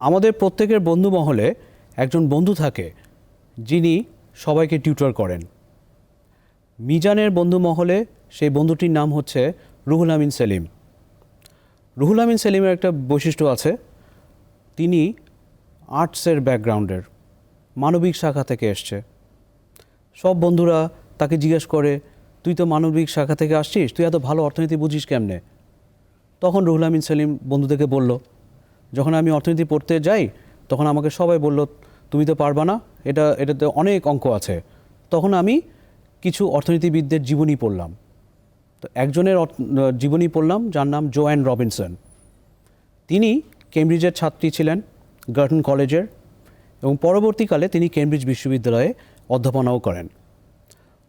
আমাদের প্রত্যেকের বন্ধু মহলে একজন বন্ধু থাকে, যিনি সবাইকে টিউটর করেন। মিজানের বন্ধু মহলে সেই বন্ধুটির নাম হচ্ছে রুহুল আমিন সেলিম। রুহুল আমিন সেলিমের একটা বৈশিষ্ট্য আছে, তিনি আর্টসের ব্যাকগ্রাউন্ডের, মানবিক শাখা থেকে এসছে। সব বন্ধুরা তাকে জিজ্ঞেস করে, তুই তো মানবিক শাখা থেকে আসছিস, তুই এত ভালো অর্থনীতি বুঝিস কেমনে? তখন রুহুল আমিন সেলিম বন্ধুদেরকে বলল যখন আমি অর্থনীতি পড়তে যাই, তখন আমাকে সবাই বলল, তুমি তো পারবা না, এটা, এটাতে অনেক অঙ্ক আছে। তখন আমি কিছু অর্থনীতিবিদদের জীবনী পড়লাম। তো একজনের জীবনী পড়লাম, যার নাম জোয়ান রবিনসন তিনি কেমব্রিজের ছাত্রী ছিলেন গার্টন কলেজের এবং পরবর্তীকালে তিনি কেমব্রিজ বিশ্ববিদ্যালয়ে অধ্যাপনাও করেন।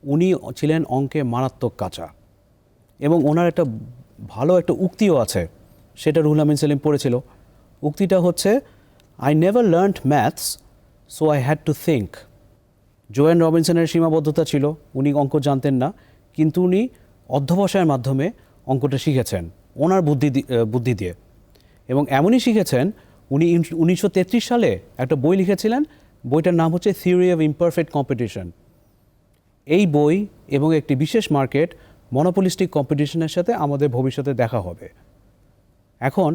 উনি ছিলেন অঙ্কে মারাত্মক কাঁচা, এবং ওনার একটা ভালো একটা উক্তিও আছে, সেটা রুহুল আমিন সেলিম পড়েছিল। উক্তিটা হচ্ছে I never learned maths so I had to think Joan রবিনসনের সীমাবদ্ধতা ছিল, উনি অঙ্ক জানতেন না, কিন্তু উনি অধ্যবসায়ের মাধ্যমে অঙ্কটা শিখেছেন, ওনার বুদ্ধি বুদ্ধি দিয়ে। এবং এমনই শিখেছেন, উনি উনিশশো তেত্রিশ সালে একটা বই লিখেছিলেন, বইটার নাম হচ্ছে থিওরি অফ ইমপারফেক্ট কম্পিটিশন এই বই এবং একটি বিশেষ মার্কেট মনোপলিস্টিক কম্পিটিশনের সাথে আমাদের ভবিষ্যতে দেখা হবে। এখন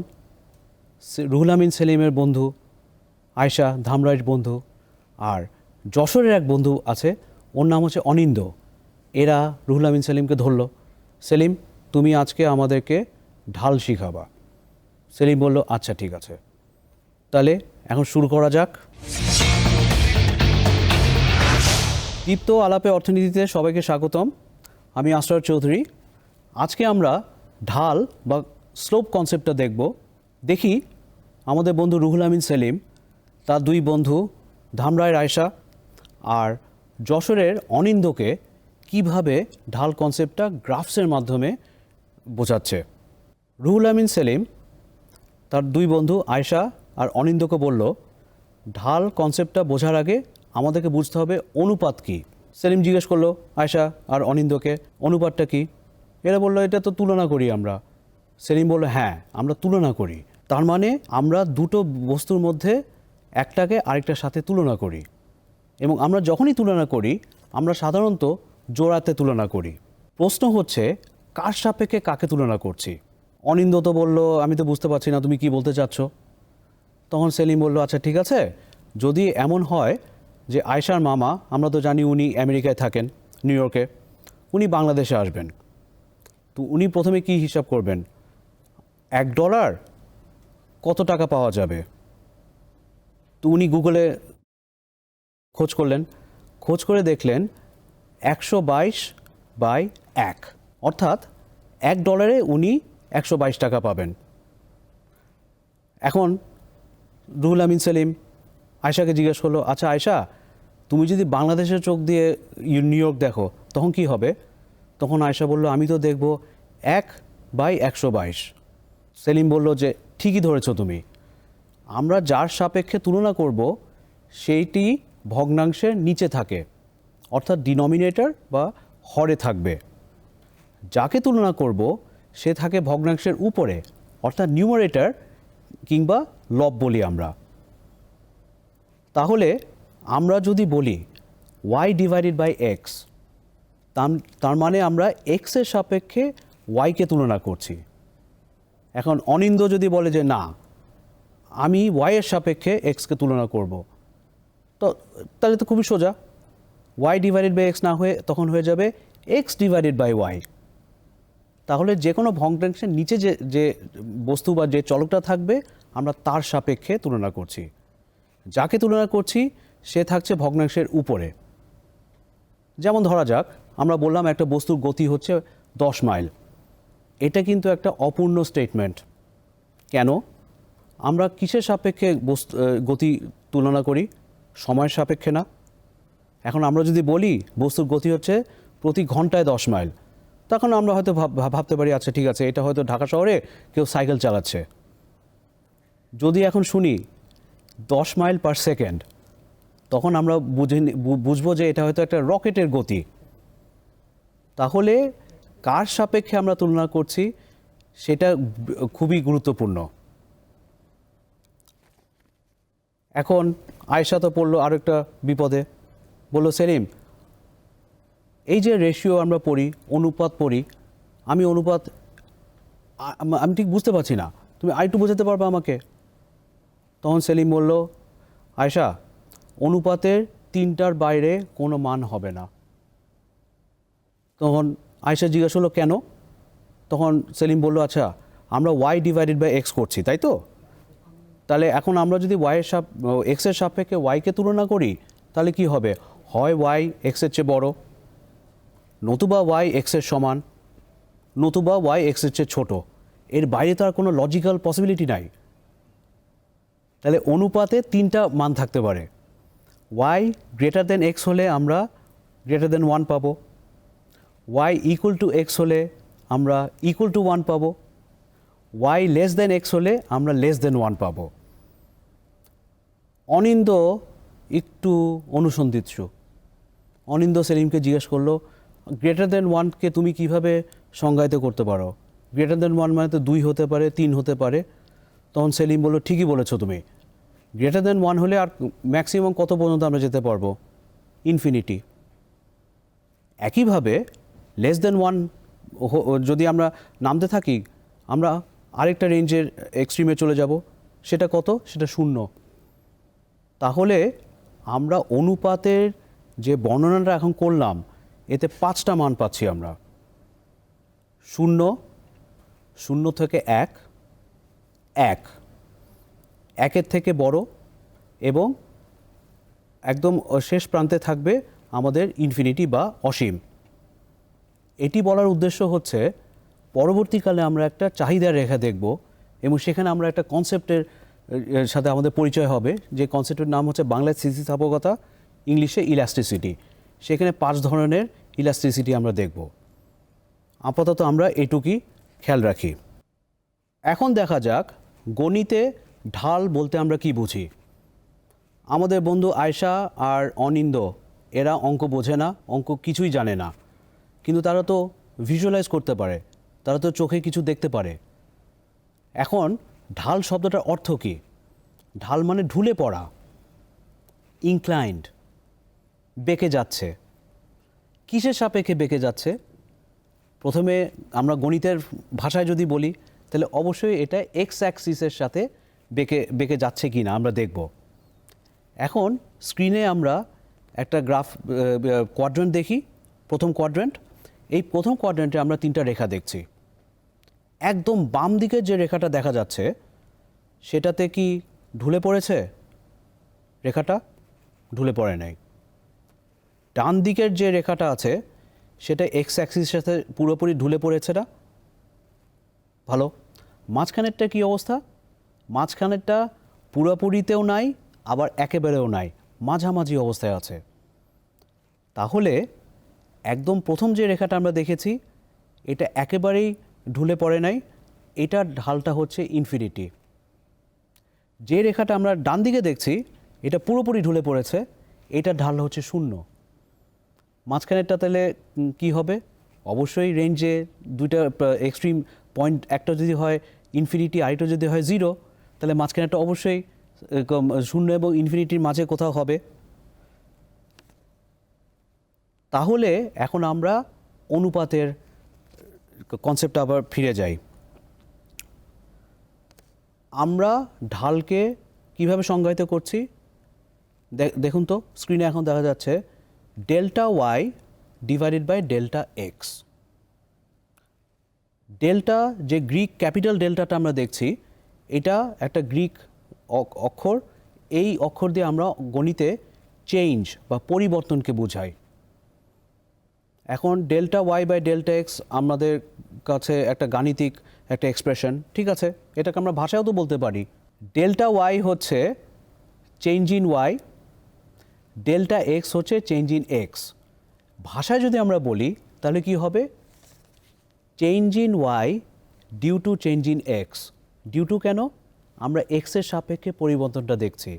রুহুল আমিন সেলিমের বন্ধু, আয়শা ধামরাইজ বন্ধু আর যশোরের এক বন্ধু আছে, ওর নাম হচ্ছে অনিন্দ। এরা রুহুল আমিন সেলিমকে ধরল। সেলিম, তুমি আজকে আমাদেরকে ঢাল শিখাবা। সেলিম বলল আচ্ছা ঠিক আছে। তাহলে এখন শুরু করা যাক। দীপ্ত আলাপে অর্থনীতিতে সবাইকে স্বাগতম। আমি আশরার চৌধুরী। আজকে আমরা ঢাল বা স্লোপ কনসেপ্টটা দেখব। দেখি আমাদের বন্ধু রুহুল আমিন সেলিম, তার দুই বন্ধু ধামরায় রায়সা আর যশোরের অনিন্দকে কীভাবে ঢাল কনসেপ্টটা গ্রাফসের মাধ্যমে বোঝাচ্ছে। রুহুল আমিন সেলিম, তার দুই বন্ধু আয়শা আর অনিন্দকে বলল, ঢাল কনসেপ্টটা বোঝার আগে আমাদেরকে বুঝতে হবে অনুপাত কি। সেলিম জিজ্ঞেস করল, আয়শা আর অনিন্দকে অনুপাতটা কি? এরা বলল, এটা তো তুলনা করি আমরা। সেলিম বলল হ্যাঁ আমরা তুলনা করি। তার মানে আমরা দুটো বস্তুর মধ্যে একটাকে আরেকটার সাথে তুলনা করি এবং আমরা যখনই তুলনা করি, আমরা সাধারণত জোড়াতে তুলনা করি। প্রশ্ন হচ্ছে, কার সাপেক্ষে কাকে তুলনা করছি? অনিন্দ তো বলল, আমি তো বুঝতে পারছি না, তুমি কি বলতে চাচ্ছ? তখন সেলিম বলল আচ্ছা ঠিক আছে। যদি এমন হয় যে আয়শার মামা, আমরা তো জানি উনি আমেরিকায় থাকেন, নিউ ইয়র্কে, উনি বাংলাদেশে আসবেন। তো উনি প্রথমে কি হিসাব করবেন? এক ডলার কত টাকা পাওয়া যাবে? তো উনি গুগলে খোঁজ করলেন। খোঁজ করে দেখলেন একশো বাইশ বাই এক। অর্থাৎ এক ডলারে উনি একশো বাইশ টাকা পাবেন। এখন রুহুল আমিন সেলিম আয়শাকে জিজ্ঞেস করল আচ্ছা আয়শা, তুমি যদি বাংলাদেশের চোখ দিয়ে নিউ ইয়র্ক দেখো, তখন কি হবে? তখন আয়শা বলল, আমি তো দেখব এক বাই একশো বাইশ। সেলিম বলল যে, ঠিকই ধরেছ তুমি। আমরা যার সাপেক্ষে তুলনা করব, সেইটি ভগ্নাংশের নিচে থাকে, অর্থাৎ ডিনোমিনেটর বা হরে থাকবে। যাকে তুলনা করব, সে থাকে ভগ্নাংশের উপরে, অর্থাৎ নিউমারেটর কিংবা লব বলি আমরা। তাহলে আমরা যদি বলি ওয়াই ডিভাইডেড বাই এক্স তার মানে আমরা এক্সের সাপেক্ষে ওয়াইকে তুলনা করছি। এখন অনিন্দ যদি বলে যে না, আমি ওয়াইয়ের সাপেক্ষে এক্সকে তুলনা করব, তো তাহলে তো খুবই সোজা। ওয়াই ডিভাইডেড বাই এক্স না হয়ে তখন হয়ে যাবে এক্স ডিভাইডেড বাই ওয়াই তাহলে যে কোনো ভগ্নাংশের নিচে যে যে বস্তু বা যে চলকটা থাকবে, আমরা তার সাপেক্ষে তুলনা করছি। যাকে তুলনা করছি, সে থাকছে ভগ্নাংশের উপরে। যেমন ধরা যাক, আমরা বললাম একটা বস্তুর গতি হচ্ছে দশ মাইল। এটা কিন্তু একটা অপূর্ণ স্টেটমেন্ট কেন? আমরা কিসের সাপেক্ষে গতি তুলনা করি? সময়ের সাপেক্ষে না। এখন আমরা যদি বলি, বস্তুর গতি হচ্ছে প্রতি ঘন্টায় দশ মাইল। তখন আমরা হয়তো ভাব- ভাব- ভাবতে পারি আচ্ছা ঠিক আছে, এটা হয়তো ঢাকা শহরে কেউ সাইকেল চালাচ্ছে। যদি এখন শুনি, দশ মাইল পার সেকেন্ড, তখন আমরা বুঝে বুঝব যে এটা হয়তো একটা রকেটের গতি। তাহলে কার সাপেক্ষে আমরা তুলনা করছি সেটা খুবই গুরুত্বপূর্ণ। এখন আয়সা তো পড়ল আরও একটা বিপদে। বলল, সেলিম, এই যে রেশিও আমরা পড়ি, অনুপাত পড়ি, আমি অনুপাত আমি ঠিক বুঝতে পারছি না। তুমি আরেকটু বোঝাতে পারবে আমাকে? তখন সেলিম বলল আয়সা অনুপাতের তিনটার বাইরে কোনো মান হবে না। তখন আয়সা জিজ্ঞেস হলো কেন? তখন সেলিম বলল আচ্ছা আমরা ওয়াই ডিভাইডেড বাই এক্স করছি, তাই তো? তাহলে এখন আমরা যদি ওয়াইয়ের সাপ এক্সের সাপেক্ষে ওয়াইকে তুলনা করি, তাহলে কি হবে? হয় ওয়াই এক্সের চেয়ে বড়? নতুবা ওয়াই এক্সের সমান? নতুবা ওয়াই এক্সের চেয়ে ছোট? এর বাইরে তো আর কোনো লজিক্যাল পসিবিলিটি নাই। তাহলে অনুপাতে তিনটা মান থাকতে পারে। ওয়াই গ্রেটার দেন এক্স হলে আমরা গ্রেটার দেন ওয়ান পাবো। ওয়াই ইকুয়াল টু এক্স হলে আমরা ইকুয়াল টু ওয়ান পাবো। ওয়াই লেস দেন এক্স হলে আমরা লেস দেন ওয়ান পাবো। অনিন্দ একটু অনুসন্ধিৎসু। অনিন্দ সেলিমকে জিজ্ঞেস করল গ্রেটার দেন ওয়ানকে তুমি কীভাবে সংজ্ঞায়িত করতে পারো? গ্রেটার দেন ওয়ান মানে তো দুই হতে পারে, তিন হতে পারে। তখন সেলিম বলল, ঠিকই বলেছ তুমি। গ্রেটার দেন ওয়ান হলে আর ম্যাক্সিমাম কত পর্যন্ত আমরা যেতে পারব? ইনফিনিটি একইভাবে লেস দেন ওয়ান যদি আমরা নামতে থাকি, আমরা আরেকটা রেঞ্জের এক্সট্রিমে চলে যাব। সেটা কত? সেটা শূন্য। তাহলে আমরা অনুপাতের যে বর্ণনাটা এখন করলাম, এতে পাঁচটা মান পাচ্ছি আমরা। শূন্য শূন্য থেকে এক এক। একের থেকে বড় এবং একদম শেষ প্রান্তে থাকবে আমাদের ইনফিনিটি বা অসীম। এটি বলার উদ্দেশ্য হচ্ছে, পরবর্তীকালে আমরা একটা চাহিদার রেখা দেখব এবং সেখানে আমরা একটা কনসেপ্টের সাথে আমাদের পরিচয় হবে। যে কনসেপ্টের নাম হচ্ছে বাংলায় স্থিতিস্থাপকতা ইংলিশে ইলাস্টিসিটি সেখানে পাঁচ ধরনের ইলাস্টিসিটি আমরা দেখব। আপাতত আমরা এটুকুই খেয়াল রাখি। এখন দেখা যাক, গণিতে ঢাল বলতে আমরা কি বুঝি? আমাদের বন্ধু আয়শা আর অনিন্দ এরা অঙ্ক বোঝে না, অঙ্ক কিছুই জানে না। কিন্তু তারা তো ভিজুয়ালাইজ করতে পারে, তারা তো চোখে কিছু দেখতে পারে। এখন ঢাল শব্দটার অর্থ কী? ঢাল মানে ঢুলে পড়া ইনক্লাইন্ড বেঁকে যাচ্ছে। কিসের সাপেক্ষে বেঁকে যাচ্ছে? প্রথমে আমরা গণিতের ভাষায় যদি বলি, তাহলে অবশ্যই এটা এক্স অ্যাক্সিসের সাথে বেঁকে বেঁকে যাচ্ছে কি না আমরা দেখব। এখন স্ক্রিনে আমরা একটা গ্রাফ কোয়াড্রেন্ট দেখি, প্রথম কোয়াড্রেন্ট এই প্রথম কোয়াড্রেন্টে আমরা তিনটা রেখা দেখছি। একদম বাম দিকের যে রেখাটা দেখা যাচ্ছে, সেটাতে কি ঢুলে পড়েছে? রেখাটা ঢুলে পড়ে নাই। ডান দিকের যে রেখাটা আছে, সেটা এক্স অ্যাক্সিসের সাথে পুরোপুরি ঢুলে পড়েছে না? ভালো। মাঝখানেরটা কি অবস্থা? মাঝখানেরটা পুরোপুরিতেও নাই, আবার একেবারেও নাই, মাঝামাঝি অবস্থায় আছে। তাহলে একদম প্রথম যে রেখাটা আমরা দেখেছি, এটা একেবারেই ঢুলে পড়ে নাই, এটার ঢালটা হচ্ছে ইনফিনিটি যে রেখাটা আমরা ডান দিকে দেখছি, এটা পুরোপুরি ঢুলে পড়েছে, এটার ঢাল হচ্ছে শূন্য। মাঝখানেরটা তাহলে কি হবে? অবশ্যই রেঞ্জে দুইটা এক্সট্রিম পয়েন্ট একটা যদি হয় ইনফিনিটি আরেকটা যদি হয় জিরো তাহলে মাঝখানেরটা অবশ্যই শূন্য এবং ইনফিনিটির মাঝে কোথাও হবে। তাহলে এখন আমরা অনুপাতের কনসেপ্টটা আবার ফিরে যাই। আমরা ঢালকে কীভাবে সংজ্ঞায়িত করছি? দেখুন তো স্ক্রিনে এখন দেখা যাচ্ছে delta Y divided by delta X delta যে গ্রিক ক্যাপিটাল ডেল্টাটা আমরা দেখছি, এটা একটা গ্রিক অক্ষর, এই অক্ষর দিয়ে আমরা গণিতে চেঞ্জ বা পরিবর্তনকে বোঝাই। এখন delta Y by delta X আমাদের কাছে একটা গাণিতিক একটা এক্সপ্রেশন ঠিক আছে? এটাকে আমরা ভাষায়ও তো বলতে পারি। ডেল্টা ওয়াই হচ্ছে change in Y delta X হচ্ছে চেঞ্জ ইন এক্স ভাষায় যদি আমরা বলি, তাহলে কি হবে? Change in Y due to change in X due to কেন? আমরা এক্সের সাপেক্ষে পরিবর্তনটা দেখছি।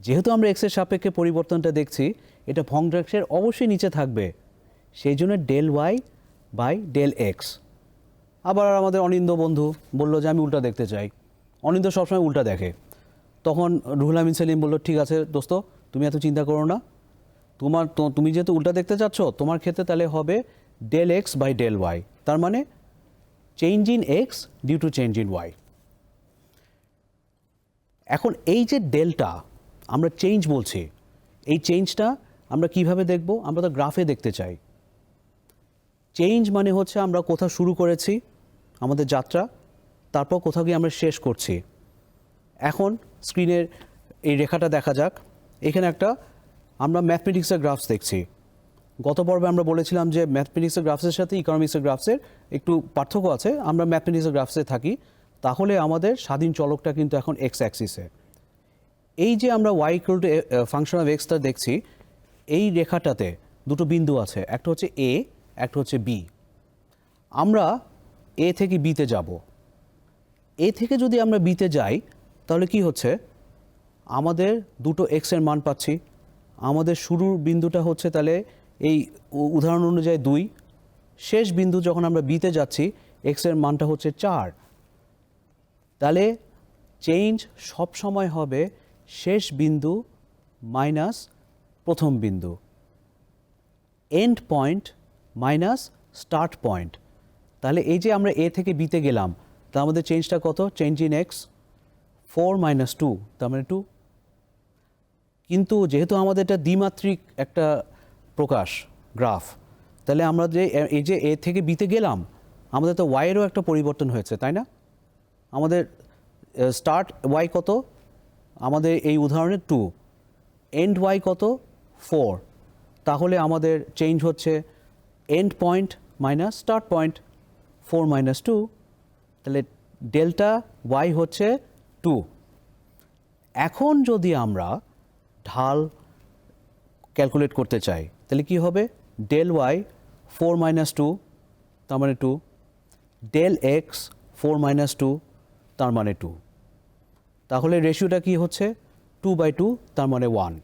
যেহেতু আমরা এক্সের সাপেক্ষে পরিবর্তনটা দেখছি, এটা ভংড্রাক্সের অবশ্যই নিচে থাকবে। সেই জন্য del Y by del X আবার আমাদের অনিন্দ বন্ধু বলল যে, আমি উল্টা দেখতে চাই। অনিন্দ সবসময় উল্টা দেখে। তখন রুহুল আমিন সেলিম বলল, ঠিক আছে দোস্ত, তুমি এত চিন্তা করো না। তোমার তুমি যেহেতু উল্টা দেখতে চাচ্ছ, তোমার ক্ষেত্রে তাহলে হবে del X by del Y তার মানে change in X due to change in Y এখন এই যে ডেলটা আমরা চেঞ্জ বলছি, এই চেঞ্জটা আমরা কীভাবে দেখব? আমরা তো গ্রাফে দেখতে চাই। চেঞ্জ মানে হচ্ছে আমরা কোথাও শুরু করেছি, আমাদের যাত্রা, তারপর কোথাও গিয়ে আমরা শেষ করছি। এখন স্ক্রিনের এই রেখাটা দেখা যাক। এখানে একটা আমরা ম্যাথমেটিক্সের গ্রাফস দেখছি। গত পর্বে আমরা বলেছিলাম যে ম্যাথমেটিক্সের গ্রাফসের সাথে ইকোনমিক্সের গ্রাফসের একটু পার্থক্য আছে। আমরা ম্যাথমেটিক্সের গ্রাফসে থাকি। তাহলে আমাদের স্বাধীন চলকটা কিন্তু এখন এক্স অ্যাক্সিসে এই যে আমরা y equal to function of extra দেখছি, এই রেখাটাতে দুটো বিন্দু আছে। একটা হচ্ছে এ একটা হচ্ছে বি আমরা এ থেকে বিতে যাব। এ থেকে যদি আমরা বিতে যাই, তাহলে কি হচ্ছে? আমাদের দুটো এক্সের মান পাচ্ছি। আমাদের শুরুর বিন্দুটা হচ্ছে তাহলে এই উদাহরণ অনুযায়ী দুই। শেষ বিন্দু যখন আমরা বিতে যাচ্ছি এক্সের মানটা হচ্ছে চার। তাহলে চেঞ্জ সব সময় হবে শেষ বিন্দু মাইনাস প্রথম বিন্দু। End point minus start point. তাহলে এই যে আমরা এ থেকে বিতে গেলাম তা আমাদের চেঞ্জটা কত? Change in x, four minus two, তার মানে টু। কিন্তু যেহেতু আমাদের এটা দ্বিমাত্রিক একটা প্রকাশ, গ্রাফ, তাহলে আমরা যে এই যে এ থেকে বিতে গেলাম, আমাদের তো ওয়াইয়েরও একটা পরিবর্তন হয়েছে, তাই না? আমাদের স্টার্ট ওয়াই কত? আমাদের এই উদাহরণে টু এন্ড ওয়াই কত? ফোর তাহলে আমাদের চেঞ্জ হচ্ছে end point minus start point four minus two তাহলে ডেল্টা ওয়াই হচ্ছে টু এখন যদি আমরা ঢাল ক্যালকুলেট করতে চাই, তাহলে কি হবে? Del y four minus two তার মানে two del x four minus two তার মানে টু তাহলে রেশিওটা কি হচ্ছে? টু বাই টু তার মানে ওয়ান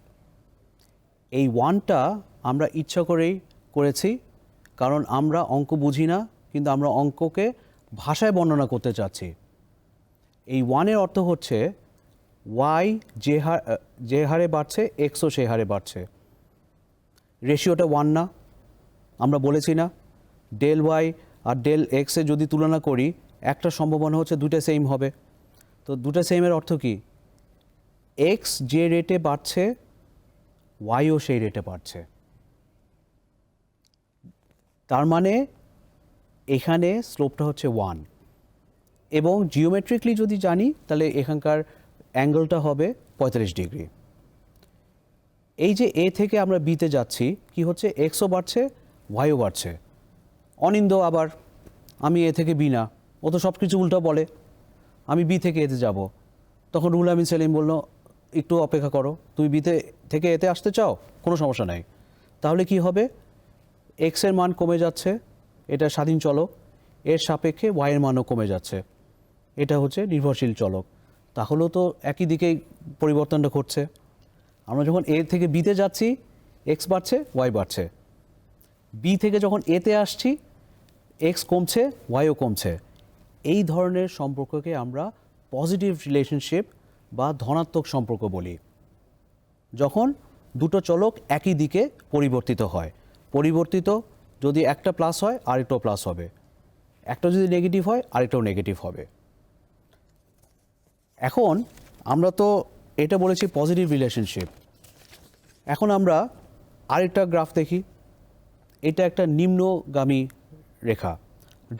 এই ওয়ানটা আমরা ইচ্ছা করেই করেছি। কারণ আমরা অঙ্ক বুঝি না, কিন্তু আমরা অঙ্ককে ভাষায় বর্ণনা করতে চাচ্ছি। এই ওয়ানের অর্থ হচ্ছে ওয়াই যে হার যে হারে বাড়ছে এক্সও সে হারে বাড়ছে। রেশিওটা ওয়ান না, আমরা বলেছি না। ডেল ওয়াই আর ডেল এক্সে যদি তুলনা করি, একটা সম্ভাবনা হচ্ছে দুটো সেম হবে। তো দুটো সেমের অর্থ কি? এক্স যে রেটে বাড়ছে ওয়াইও সেই রেটে বাড়ছে। তার মানে এখানে স্লোপটা হচ্ছে ওয়ান এবং জিওমেট্রিকলি যদি জানি, তাহলে এখানকার অ্যাঙ্গেলটা হবে পঁয়তাল্লিশ ডিগ্রি এই যে এ থেকে আমরা বিতে যাচ্ছি, কি হচ্ছে? এক্সও বাড়ছে ওয়াইও বাড়ছে। অনিন্দ আবার, আমি এ থেকে বি না। ও তো সব কিছু উল্টো বলে। আমি বি থেকে এতে যাব। তখন রুল আমিন সেলিম বলল, একটু অপেক্ষা করো। তুমি বিতে থেকে এতে আসতে চাও? কোনো সমস্যা নাই। তাহলে কি হবে? এক্সের মান কমে যাচ্ছে, এটা স্বাধীন চলক, এর সাপেক্ষে ওয়াইয়ের মানও কমে যাচ্ছে। এটা হচ্ছে নির্ভরশীল চলক। তাহলেও তো একই দিকেই পরিবর্তনটা ঘটছে। আমরা যখন এ থেকে বিতে যাচ্ছি এক্স বাড়ছে ওয়াই বাড়ছে। বি থেকে যখন এতে আসছি এক্স কমছে ওয়াইও কমছে। এই ধরনের সম্পর্ককে আমরা পজিটিভ রিলেশনশিপ বা ধনাত্মক সম্পর্ক বলি। যখন দুটো চলক একই দিকে পরিবর্তিত হয় পরিবর্তিত যদি একটা প্লাস হয়, আরেকটাও প্লাস হবে। একটা যদি নেগেটিভ হয়, আরেকটাও নেগেটিভ হবে। এখন আমরা তো এটা বলেছি পজিটিভ রিলেশনশিপ এখন আমরা আরেকটা গ্রাফ দেখি। এটা একটা নিম্নগামী রেখা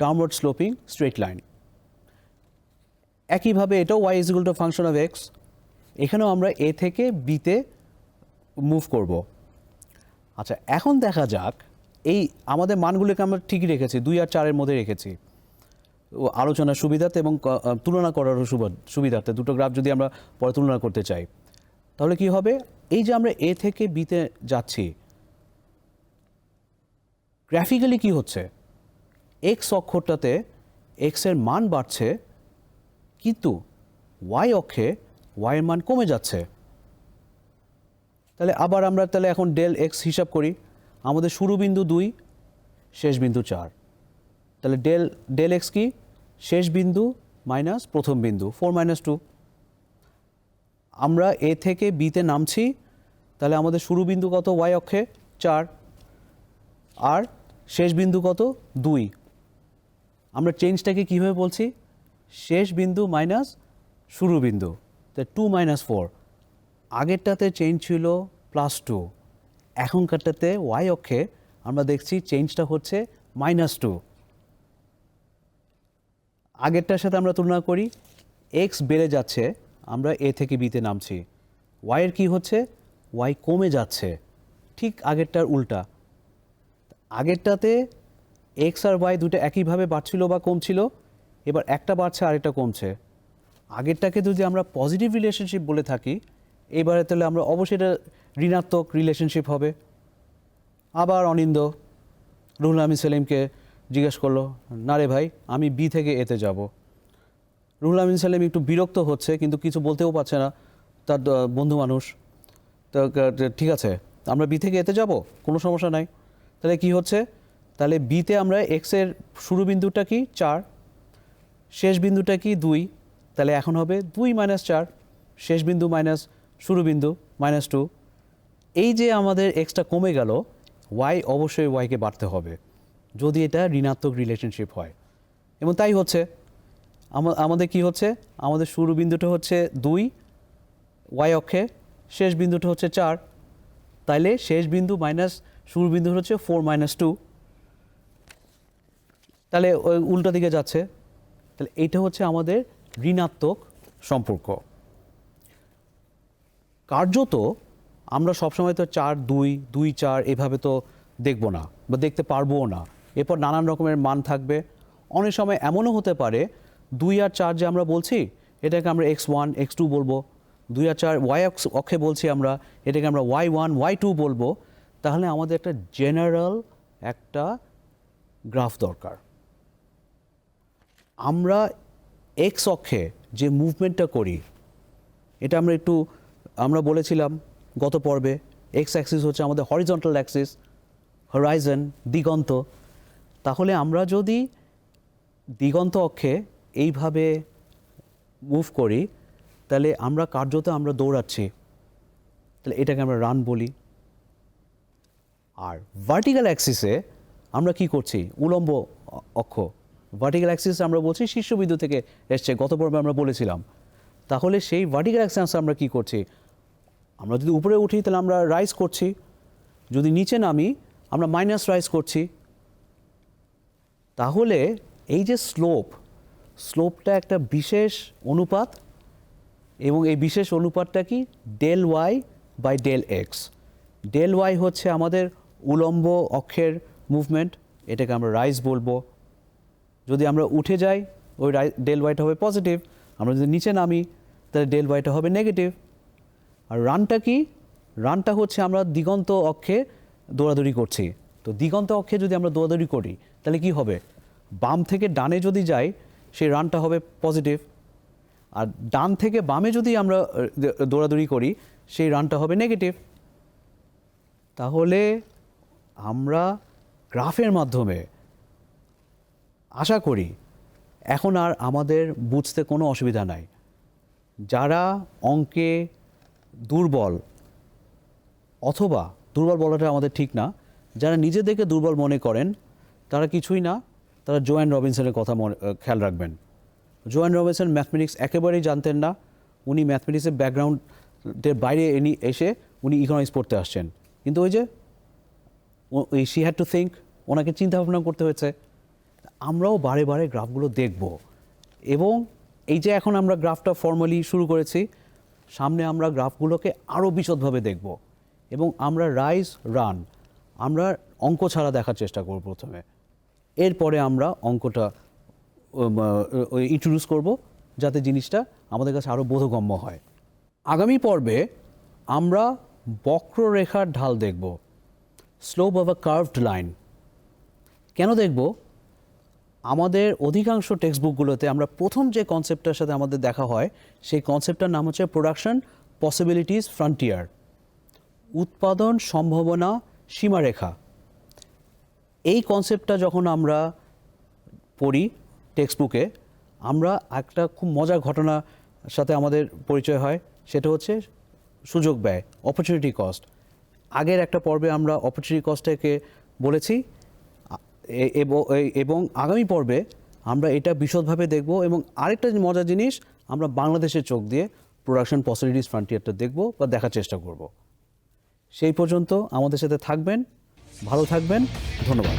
ডাউনওয়ার্ড স্লোপিং স্ট্রেট লাইন একইভাবে এটাও y is equal to function of x এখানেও আমরা এ থেকে বিতে মুভ করব। আচ্ছা এখন দেখা যাক, এই আমাদের মানগুলোকে আমরা ঠিকই রেখেছি, দুই আর চারের মধ্যে রেখেছি। আলোচনার সুবিধার্থে এবং তুলনা করারও সুবা- সুবিধার্থে, দুটো গ্রাফ যদি আমরা পরে তুলনা করতে চাই। তাহলে কি হবে? এই যে আমরা এ থেকে বিতে যাচ্ছি, গ্রাফিক্যালি কি হচ্ছে? এক্স অক্ষরটাতে এক্সের মান বাড়ছে, কিন্তু ওয়াই অক্ষে ওয়াইয়ের মান কমে যাচ্ছে। তাহলে আবার আমরা তাহলে এখন ডেল এক্স হিসাব করি। আমাদের শুরু বিন্দু দুই, শেষ বিন্দু চার। তাহলে ডেল ডেল এক্স কি? শেষ বিন্দু মাইনাস প্রথম বিন্দু ফোর মাইনাস টু আমরা এ থেকে বিতে নামছি, তাহলে আমাদের শুরু বিন্দু কত? ওয়াই অক্ষে চার। আর শেষ বিন্দু কত? দুই। আমরা চেঞ্জটাকে কীভাবে বলছি? শেষ বিন্দু মাইনাস শুরু বিন্দু, তো টু মাইনাস ফোর আগেরটাতে চেঞ্জ ছিল প্লাস টু এখনকারটাতে ওয়াই অক্ষে আমরা দেখছি চেঞ্জটা হচ্ছে মাইনাস টু আগেরটার সাথে আমরা তুলনা করি এক্স বেড়ে যাচ্ছে, আমরা এ থেকে বিতে নামছি। ওয়াইয়ের কি হচ্ছে? ওয়াই কমে যাচ্ছে। ঠিক আগেরটার উল্টা। আগেরটাতে এক্স আর ওয়াই দুটো একইভাবে বাড়ছিল বা কমছিল, এবার একটা বাড়ছে আরেকটা কমছে। আগেরটাকে যদি আমরা পজিটিভ রিলেশনশিপ বলে থাকি এবারে তাহলে আমরা অবশ্যই এটা ঋণাত্মক রিলেশনশিপ হবে। আবার অনিন্দ, রুহুল আমিন সেলিমকে জিজ্ঞেস করল, না রে ভাই, আমি বি থেকে এতে যাব। রুহুল আমিন সেলিম একটু বিরক্ত হচ্ছে, কিন্তু কিছু বলতেও পারছে না, তার বন্ধু মানুষ। তো ঠিক আছে, আমরা বি থেকে এতে যাব, কোনো সমস্যা নাই। তাহলে কি হচ্ছে? তাহলে বিতে আমরা এক্সের শুরু বিন্দুটা কি? চার। শেষ বিন্দুটা কি? দুই। তাহলে এখন হবে দুই মাইনাস চার। শেষ বিন্দু মাইনাস শুরু বিন্দু মাইনাস টু এই যে আমাদের এক্সটা কমে গেল ওয়াই অবশ্যই ওয়াইকে বাড়তে হবে, যদি এটা ঋণাত্মক রিলেশনশিপ হয়। এবং তাই হচ্ছে আমাদের কি হচ্ছে? আমাদের শুরু বিন্দুটা হচ্ছে দুই ওয়াই অক্ষে শেষ বিন্দুটা হচ্ছে চার। তাইলে শেষ বিন্দু মাইনাস শুরু বিন্দু হচ্ছে ফোর মাইনাস টু তাহলে উল্টো দিকে যাচ্ছে। তাহলে এইটা হচ্ছে আমাদের ঋণাত্মক সম্পর্ক। কার্যত আমরা সবসময় তো চার, দুই দুই, চার এভাবে তো দেখব না বা দেখতে পারবও না। এরপর নানান রকমের মান থাকবে। অনেক সময় এমনও হতে পারে, দুই আর চার যে আমরা বলছি, এটাকে আমরা এক্স ওয়ান, এক্স টু বলব। দুই আর চার ওয়াই অক্ষে বলছি আমরা, এটাকে আমরা ওয়াই ওয়ান, ওয়াই টু বলব। তাহলে আমাদের একটা জেনারেল একটা গ্রাফ দরকার। আমরা এক্স অক্ষে যে মুভমেন্টটা করি, এটা আমরা একটু আমরা বলেছিলাম গত পর্বে এক্স অ্যাক্সিস হচ্ছে আমাদের হরিজন্টাল অ্যাক্সিস হরাইজন দিগন্ত। তাহলে আমরা যদি দিগন্ত অক্ষে এইভাবে মুভ করি, তাহলে আমরা কার্যত আমরা দৌড়াচ্ছি। তাহলে এটাকে আমরা রান বলি। আর ভার্টিক্যাল অ্যাক্সিসে আমরা কি করছি? উলম্ব অক্ষ। ভার্টিক্যাল অ্যাক্সিস আমরা বলছি শীর্ষবিন্দু থেকে এসছে, গত পর্বে আমরা বলেছিলাম। তাহলে সেই ভার্টিক্যাল অ্যাক্সিস আমরা কি করছি? আমরা যদি উপরে উঠি, তাহলে আমরা রাইজ করছি। যদি নিচে নামি, আমরা মাইনাস রাইজ করছি। তাহলে এই যে স্লোপ স্লোপটা একটা বিশেষ অনুপাত এবং এই বিশেষ অনুপাতটা কি? Del y by del x del y হচ্ছে আমাদের উলম্ব অক্ষের মুভমেন্ট এটাকে আমরা রাইজ বলব। যদি আমরা উঠে যাই, ওই ডেল ওয়াইটা হবে পজিটিভ আমরা যদি নিচে নামি, তাহলে ডেল ওয়াইটা হবে নেগেটিভ আর রানটা কি? রানটা হচ্ছে আমরা দিগন্ত অক্ষে দৌড়াদৌড়ি করছি। তো দিগন্ত অক্ষে যদি আমরা দৌড়াদৌড়ি করি, তাহলে কি হবে? বাম থেকে ডানে যদি যাই, সেই রানটা হবে পজিটিভ আর ডান থেকে বামে যদি আমরা দৌড়াদৌড়ি করি, সেই রানটা হবে নেগেটিভ তাহলে আমরা গ্রাফের মাধ্যমে আশা করি, এখন আর আমাদের বুঝতে কোনো অসুবিধা নাই। যারা অঙ্কে দুর্বল, অথবা দুর্বল বলাটা আমাদের ঠিক না, যারা নিজেদেরকে দুর্বল মনে করেন, তারা কিছুই না, তারা জোয়ান রবিনসনের কথা মনে খেয়াল রাখবেন। জোয়ান রবিনসন ম্যাথমেটিক্স একেবারেই জানতেন না, উনি ম্যাথমেটিক্সের ব্যাকগ্রাউন্ডের বাইরে এনি, এসে উনি ইকোনমিক্স পড়তে আসছেন। কিন্তু ওই যে ওই শি হ্যাড টু থিঙ্ক ওনাকে চিন্তা ভাবনা করতে হয়েছে। আমরাও বারে বারে গ্রাফগুলো দেখব। এবং এই যে এখন আমরা গ্রাফটা ফর্মালি শুরু করেছি সামনে আমরা গ্রাফগুলোকে আরও বিশদভাবে দেখব এবং আমরা রাইজ রান, আমরা অঙ্ক ছাড়া দেখার চেষ্টা করব প্রথমে। এরপরে আমরা অঙ্কটা ইন্ট্রোডিউস করব যাতে জিনিসটা আমাদের কাছে আরও বোধগম্য হয়। আগামী পর্বে আমরা বক্ররেখার ঢাল দেখব slope of a curved line কেন দেখব? আমাদের অধিকাংশ টেক্সট বুকগুলোতে আমরা প্রথম যে কনসেপ্টটার সাথে আমাদের দেখা হয়, সেই কনসেপ্টটার নাম হচ্ছে প্রোডাকশন পসিবিলিটিস ফ্রন্টিয়ার উৎপাদন সম্ভাবনা সীমারেখা। এই কনসেপ্টটা যখন আমরা পড়ি টেক্সট বুকে আমরা একটা খুব মজার ঘটনার সাথে আমাদের পরিচয় হয়, সেটা হচ্ছে সুযোগ ব্যয় অপরচুনিটি কস্ট আগের একটা পর্বে আমরা অপরচুনিটি কস্টটাকে বলেছি এবং আগামী পর্বে আমরা এটা বিশদভাবে দেখব এবং আরেকটা মজার জিনিস, আমরা বাংলাদেশের চোখ দিয়ে প্রোডাকশন পসিবিলিটিস ফ্রন্টিয়ারটা দেখব বা দেখার চেষ্টা করব। সেই পর্যন্ত আমাদের সাথে থাকবেন, ভালো থাকবেন, ধন্যবাদ।